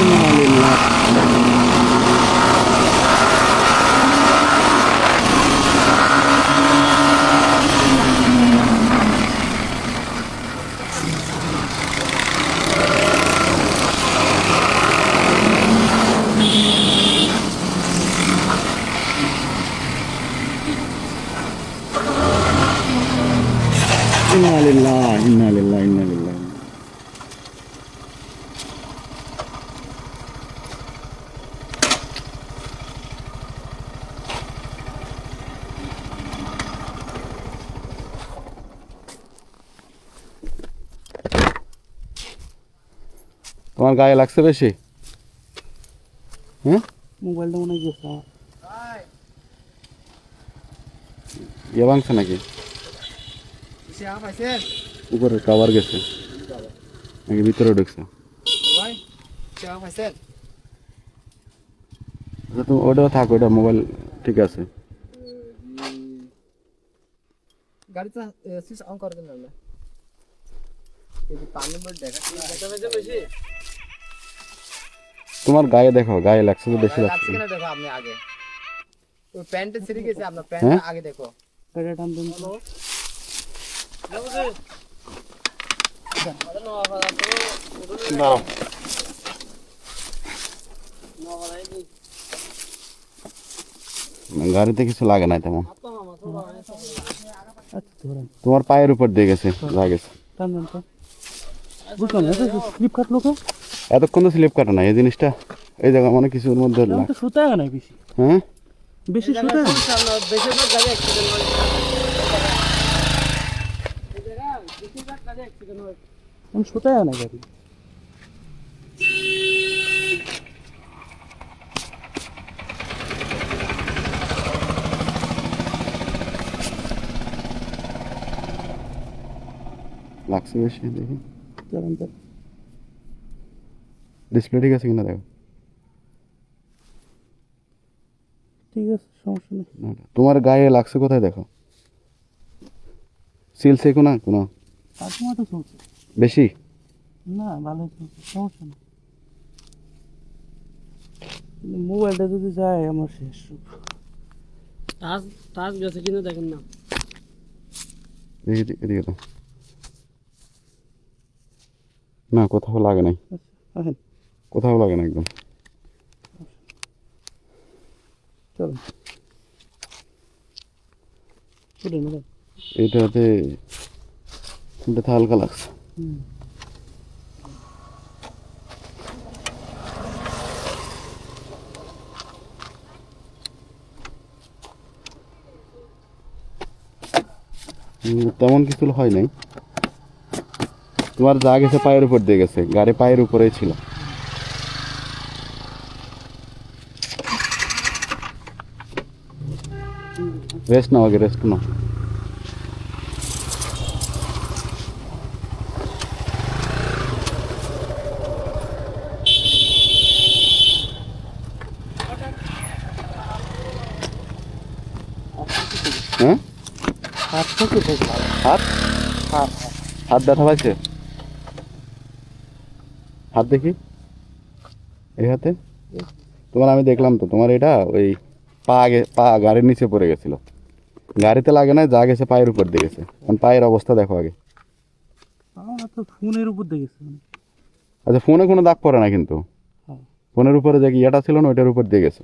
innalillah innalillah innalillah innalillah তোমার গায়ে লাগছে বেশি? হ্যাঁ? মোবাইলটা মনে গেছে। ইয়ে ভাঙছে নাকি? উপরে কাভার গেছে। নাকি ভিতরে ঢুকছে? আচ্ছা তুমি ওটাও থাক ওটা মোবাইল ঠিক আছে। গাড়িটা সুইচ অন করে দেন না পানি দেখা দেখা বেশি তোমার গায়ে দেখো গায়ে লাগছে তো বেশি লাগছে। লাগছে কিনা দেখো আপনি আগে? ওই প্যান্টে ছিঁড়ে গেছে আপনার হ্যাঁ? প্যান্টটা আগে দেখো। এটা টান দিন দাঁড়াও। গাড়িতে কিছু লাগে না তেমন। আচ্ছা ধরেন তোমার পায়ের উপর দিয়ে গেছে যা গেছে টান দেন তো। বুঝলাম না এটা স্লিপ কাটলো কে এতক্ষণ তো স্লিপ কাটে না এই জিনিসটা এই জায়গা মানে কিছুর মধ্যে আমি লাগ- তো নাই বেশি। হ্যাঁ? বেশি না? গাড়ি? লাগছে বেশি দেখি। চলেন তো ডিসপ্লে ঠিক আছে কিনা দেখো। ঠিক আছে সমস্যা নেই। তোমার গায়ে লাগছে কোথায় দেখো? সিলছে কোনো কোনো? বেশি? না ভালো চলছে সমস্যা নেই। মোবাইলটা যদি যায় আমার শেষ। টাচ টাচ গেছে কিনা দেখেন না। এদিকে দাও। না কোথাও লাগে নাই। আসেন। কোথাও লাগে না একদম। এটাতে এটাতে হালকা লাগছে তেমন কিছু হয় নাই। তোমার যা গেছে পায়ের উপর দিয়ে গেছে গাড়ি পায়ের উপরেই ছিল। হ্যাঁ থেকে বেশ ভালো। হাত? হাত। হাত ব্যথা পাইছে? হাত দেখি। এই হাতে? তোমার আমি দেখলাম তো তোমার এটা ওই পা আগে পা গাড়ির নিচে পড়ে গেছিল। গাড়িতে লাগে না যা গেছে পায়ের উপর দিয়ে গেছে। কারণ পায়ের অবস্থা দেখো আগে। আমার তো ফোনের উপর দেখেছি আচ্ছা ফোনে কোনো দাগ পড়ে না কিন্তু? হ্যাঁ। ফোনের উপরে যে ইয়েটা ছিল না ওইটার উপর দিয়ে গেছে।